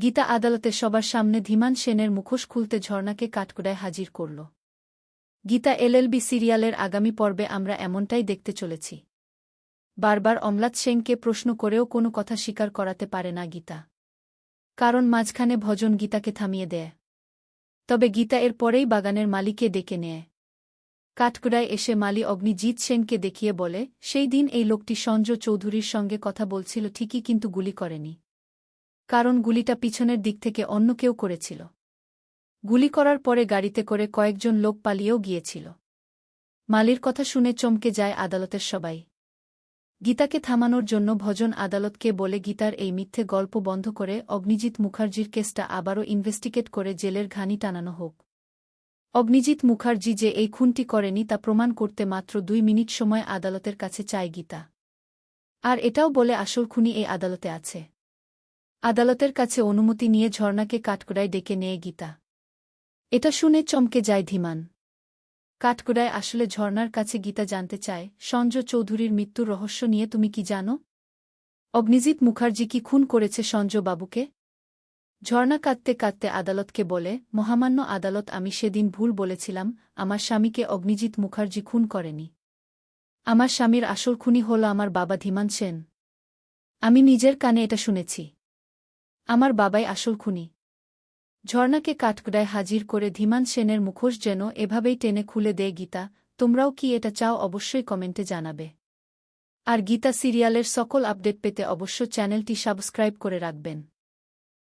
গীতা আদালতে সবার সামনে ধীমান সেনের মুখোশ খুলতে ঝর্ণাকে কাঠকোড়ায় হাজির করল। গীতা এলএলবি সিরিয়ালের আগামী পর্বে আমরা এমনটাই দেখতে চলেছি। বারবার অমলাত সেনকে প্রশ্ন করেও কোনো কথা স্বীকার করাতে পারে না গীতা। কারণ মাঝখানে ভজন গীতাকে থামিয়ে দেয়। তবে গীতা এর পরেই বাগানের মালিকে ডেকে নেয়। কাঠকুড়ায় এসে মালি অগ্নিজিৎ সেনকে দেখিয়ে বলে, সেই দিন এই লোকটি সঞ্জয় চৌধুরীর সঙ্গে কথা বলছিল ঠিকই কিন্তু গুলি করেনি। কারণ গুলিটা পিছনের দিক থেকে অন্য কেউ করেছিল। গুলি করার পরে গাড়িতে করে কয়েকজন লোক পালিয়েও গিয়েছিল। মালির কথা শুনে চমকে যায় আদালতের সবাই। গীতাকে থামানোর জন্য ভজন আদালতকে বলে গীতার এই মিথ্যে গল্প বন্ধ করে অগ্নিজিৎ মুখার্জির কেসটা আবারও ইনভেস্টিগেট করে জেলের ঘানি টানানো হোক। অগ্নিজিৎ মুখার্জি যে এই খুনটি করেনি তা প্রমাণ করতে মাত্র দুই মিনিট সময় আদালতের কাছে চায় গীতা। আর এটাও বলে আসল খুনি এই আদালতে আছে। আদালতের কাছে অনুমতি নিয়ে ঝর্ণাকে কাঠকোড়ায় ডেকে নেয় গীতা। এটা শুনে চমকে যায় ধীমান। কাঠকোড়ায় আসলে ঝর্ণার কাছে গীতা জানতে চায় সঞ্জয় চৌধুরীর মৃত্যুর রহস্য নিয়ে তুমি কি জানো? অগ্নিজিৎ মুখার্জি কি খুন করেছে সঞ্জয় বাবুকে? ঝর্ণা কাঁদতে কাঁদতে আদালতকে বলে, মহামান্য আদালত, আমি সেদিন ভুল বলেছিলাম, আমার স্বামীকে অগ্নিজিৎ মুখার্জি খুন করেনি। আমার স্বামীর আসল খুনি হল আমার বাবা ধীমান সেন। আমি নিজের কানে এটা শুনেছি। আমার বাবাই আসল খুনি। ঝর্ণাকে কাঠকুডায় হাজির করে ধীমান সেনের মুখোশ যেন এভাবেই টেনে খুলে দেয় গীতা, তোমরাও কি এটা চাও অবশ্যই কমেন্টে জানাবে। আর গীতা সিরিয়ালের সকল আপডেট পেতে অবশ্য চ্যানেলটি সাবস্ক্রাইব করে রাখবেন।